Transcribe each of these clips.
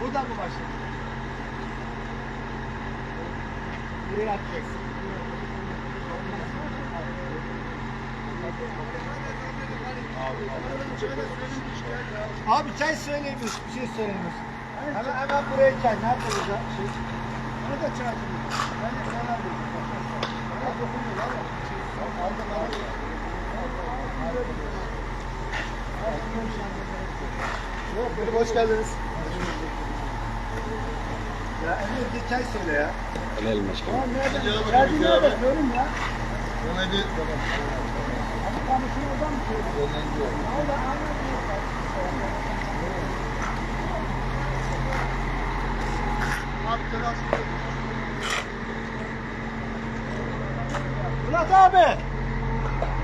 Buradan mı başladın? Buraya atacaksın. Abi çay söyleymiş, bir şey söyleymiş. Hemen hemen buraya çay. Nerede burada? Şey. Burada çay. Ben de sana dedim. Bana dokunuyor lan. Aldım aldım. Yok, benim hoş geldiniz. Ya Emre bir çay söyle ya. Helal başkanım. Tamam nereden? Geldi nerede? Görün ya. Hadi. Abi kamışını oradan mı söylüyorsun? Orada aynen Murat abi!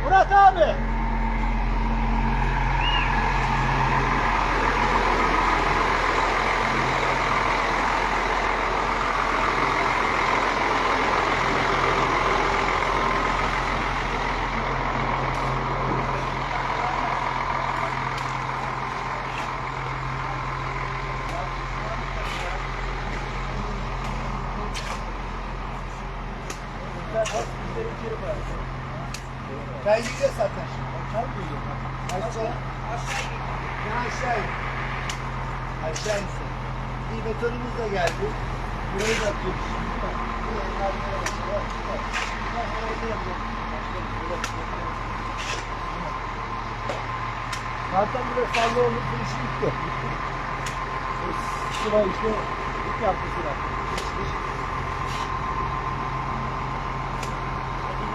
Murat abi! Çay yiyeceğiz zaten şimdi. Aşağı. Ya aşağı. Aşağı insin. Bir betonumuz da geldi. Burayı da atıyoruz şimdi. Burayı da atıyoruz. Atıyoruz. Burayı da yapıyoruz. Zaten burada sallı olup bu iş bitti. Sıra işte ilk yaptı sıra.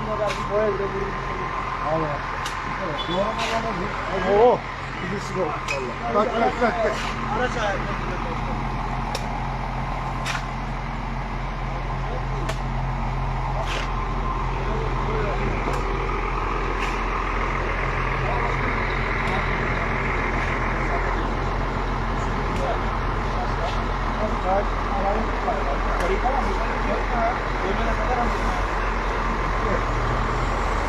Bunlar bir boya bile vurur. Allah. Evet. Doğan alana bir. Oo. Birisi oldu valla. Bak bak bak. bak. Araç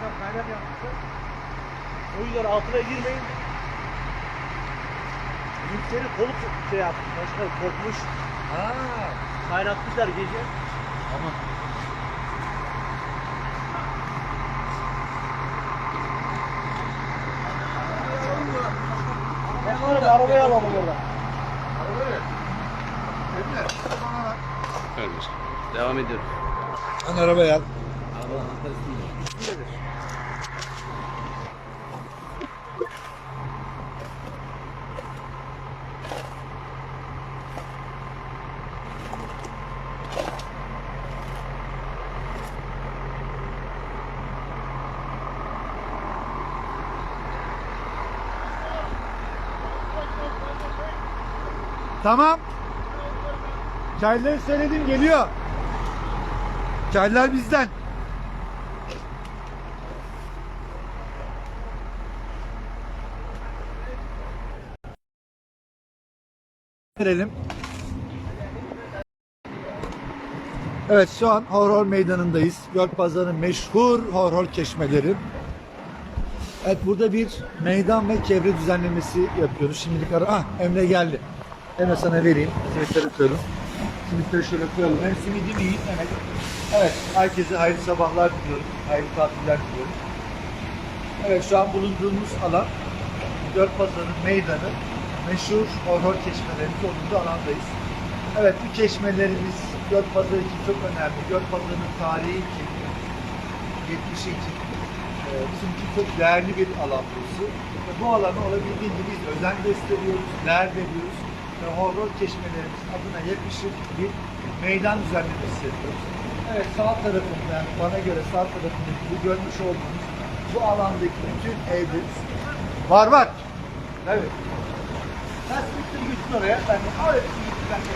akşam kaynak yapmışlar. O yüzden altına girmeyin. Yükleri kolu şey yapmış. Başka kopmuş. Ha. Kaynatmışlar gece. Ama Ben var ya arabayı alalım başkanım. Devam ediyoruz. Sen arabayı al. Abi anahtar Tamam. Çayları söyledim geliyor. Çaylar bizden. Verelim. Evet şu an Horhor Meydanı'ndayız. Gölpazarı'nın meşhur Horhor çeşmeleri. Evet burada bir meydan ve çevre düzenlemesi yapıyoruz. Şimdilik ara... Ah Emre geldi. Hemen sana vereyim. Simitleri koyalım. Simitleri şöyle koyalım. Hem simidimi yiyin Mehmet. Evet, herkese hayırlı sabahlar diliyorum. Hayırlı tatiller diliyorum. Evet, şu an bulunduğumuz alan Dört Pazar'ın meydanı. Meşhur horhor çeşmelerinin olduğu alandayız. Evet, bu çeşmelerimiz Dört Pazar için çok önemli. Dört Pazar'ın tarihi için, geçmişi için e, çok değerli bir alan burası. Bu alana olabildiğince biz özen gösteriyoruz, değer veriyoruz ve horror çeşmelerimiz adına yakışır bir meydan düzenlemesi yapıyoruz. Evet sağ tarafında, bana göre sağ tarafındaki bu görmüş olduğunuz bu alandaki bütün evler var var. Evet. Sen bitir götür oraya. Ben de hepsini götür ben de?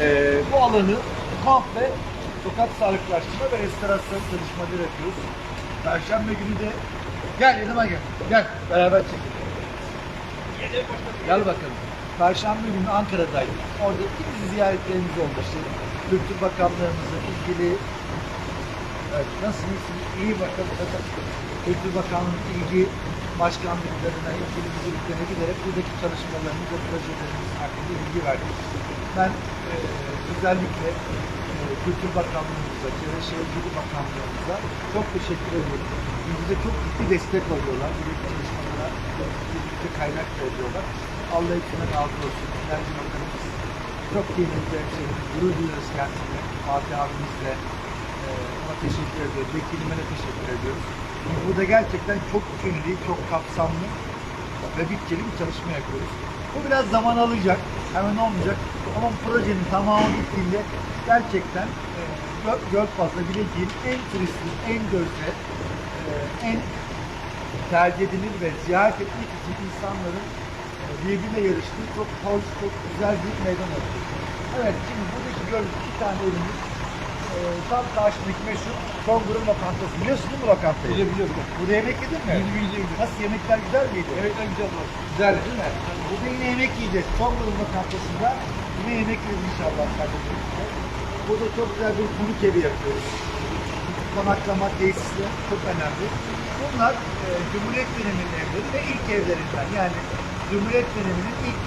Ee, bu alanı komple sokak sağlıklaştırma ve restorasyon çalışmaları yapıyoruz. Perşembe günü de gel yanıma gel. Gel beraber çekelim. Gel bakalım. Perşembe günü Ankara'daydık. Orada ikimiz ziyaretlerimiz oldu. İşte Kültür Bakanlığımızla ilgili Evet, nasıl? İyi bakalım. Kültür Bakanlığı'nın ilgi başkanlıklarına, ilgili müdürlüklerine giderek buradaki çalışmalarımız ve projelerimiz hakkında bilgi verdik. Ben e, özellikle e, Kültür Bakanlığımıza, Çevre Şehircilik Bakanlığımıza çok teşekkür ediyorum. Bize çok ciddi destek oluyorlar. Buradaki çalışmalara ciddi kaynak veriyorlar. Allah hepsine razı olsun. Enerji Bakanımız çok kıymetli hemşehrimiz. Gurur duyuyoruz kendisine. Fatih abimizle, ee, ona teşekkür ediyoruz. Vekilime de teşekkür ediyoruz. Çünkü burada gerçekten çok bütünlü, çok kapsamlı ve bütçeli bir çalışma yapıyoruz. Bu biraz zaman alacak, hemen olmayacak. Ama projenin tamamı bittiğinde gerçekten e, Gö- Gölpaz'da Bilecik'in en turistik, en gözde, e, en tercih edilir ve ziyaret etmek için insanların e, birbirine yarıştığı çok hoş, çok güzel bir meydan oldu. Evet, şimdi buradaki gördüğünüz iki tane evimiz e, tam karşımdaki meşhur Çongur'un lokantası. Biliyorsun değil mi lokantayı? Biliyorum biliyorum. Burada yemek yedin mi? Yüzü yüzü yüzü. Nasıl yemekler güzel miydi? Yemekler güzel var. Güzel değil mi? Burada yine yemek yiyeceğiz. Çongur'un lokantasında yine yemek yiyeceğiz inşallah kardeşlerimizle. Burada çok güzel bir konuk evi yapıyoruz. Konaklama tesisleri çok önemli. Bunlar e, Cumhuriyet döneminin evleri ve ilk evlerinden. Yani Cumhuriyet döneminin ilk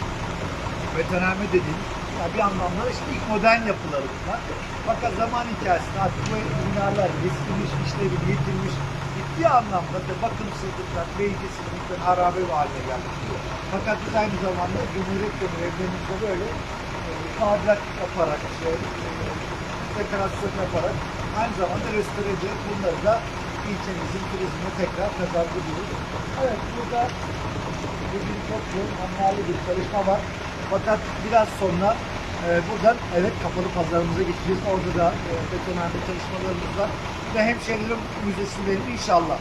betonarme dediğimiz yani bir anlamda işte ilk modern yapıları bunlar. Fakat zaman içerisinde artık bu binalar eskimiş, işlevi yitirmiş, ciddi anlamda da bakımsızlıklar, meclisizlikler, harabe haline gelmiş. Fakat biz aynı zamanda Cumhuriyet dönemi evlerimizde böyle e, tadilat yaparak, işte, e, dekorasyon yaparak aynı zamanda restore edip bunları da ilçemizin turizmine tekrar kazandırıyoruz. Evet burada bugün çok yoğun anlamlı bir çalışma var. Fakat biraz sonra e, buradan evet kapalı pazarımıza geçeceğiz. Orada da e, betonarme çalışmalarımız var. Ve hemşehrilerim müzesindeyim inşallah.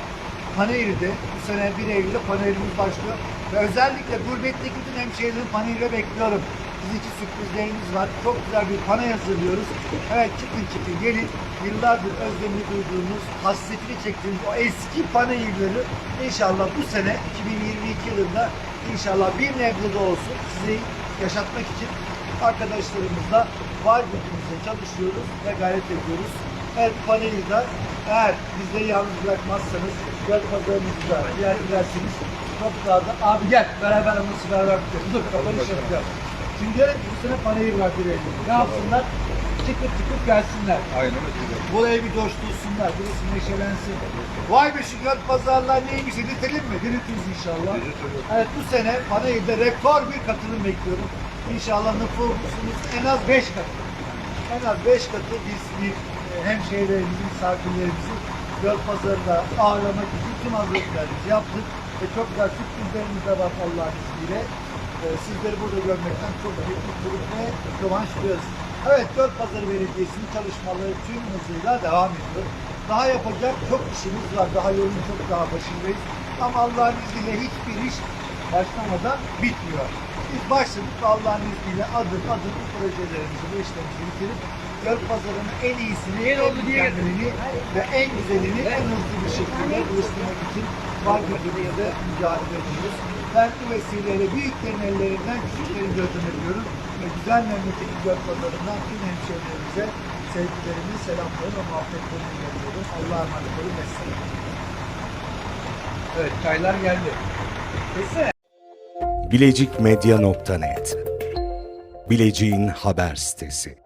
Panayır'da bu sene 1 Eylül'de Panayır'ımız başlıyor. Ve özellikle gurbetteki bütün hemşehrilerin Panayır'ı bekliyorum. Siz için sürprizlerimiz var. Çok güzel bir panay hazırlıyoruz. Evet çıkın çıkın gelin. Yıllardır özlemini duyduğunuz, hasretini çektiğiniz o eski panayırları inşallah bu sene 2022 yılında inşallah bir nebze de olsun sizi yaşatmak için arkadaşlarımızla var gücümüzle çalışıyoruz ve gayret ediyoruz. Evet panayırda eğer bizleri yalnız bırakmazsanız göl pazarımızda diğer gidersiniz çok daha da abi gel beraber anası beraber bitiyoruz. Dur kapanış yapacağız. Şimdi diyorum ki bu sene bir Eylül. Ne yapsınlar? Çıkıp çıkıp gelsinler. Aynen öyle. Buraya bir coştursunlar, birisi neşelensin. Vay be şu göl pazarlar neymiş diriltelim mi? Diriltiriz inşallah. Diriltiriz. Evet bu sene Panayır'da rekor bir katılım bekliyorum. İnşallah nüfusumuz en az 5 katı. En az 5 katı biz bir e, hemşehrilerimizi, misafirlerimizi göl pazarında ağırlamak için tüm hazırlıklarımızı yaptık. Ve çok güzel sürprizlerimiz de var Allah'ın izniyle. E, sizleri burada görmekten çok büyük mutluluk ve kıvanç duyuyoruz. Evet, Göl Pazarı Belediyesi'nin çalışmaları tüm hızıyla devam ediyor. Daha yapacak çok işimiz var. Daha yolun çok daha başındayız. Ama Allah'ın izniyle hiçbir iş başlamadan bitmiyor. Biz başladık ve Allah'ın izniyle adım adım bu projelerimizi, bu işlerimizi bitirip Göl Pazarı'nın en iyisini, en mükemmelini ve en güzelini en hızlı bir şekilde buluşturmak için var gücümüzle mücadele ediyoruz. Ben bu vesileyle büyüklerin ellerinden küçüklerin gözden ediyorum. Ve güzel memleketin göl pazarından tüm hemşehrilerimize sevgilerimi, selamlarımı ve muhabbetlerimi iletiyorum. Allah'a emanet olun. Evet çaylar geldi. Desene. bilecikmedya.net Bileceğin haber sitesi.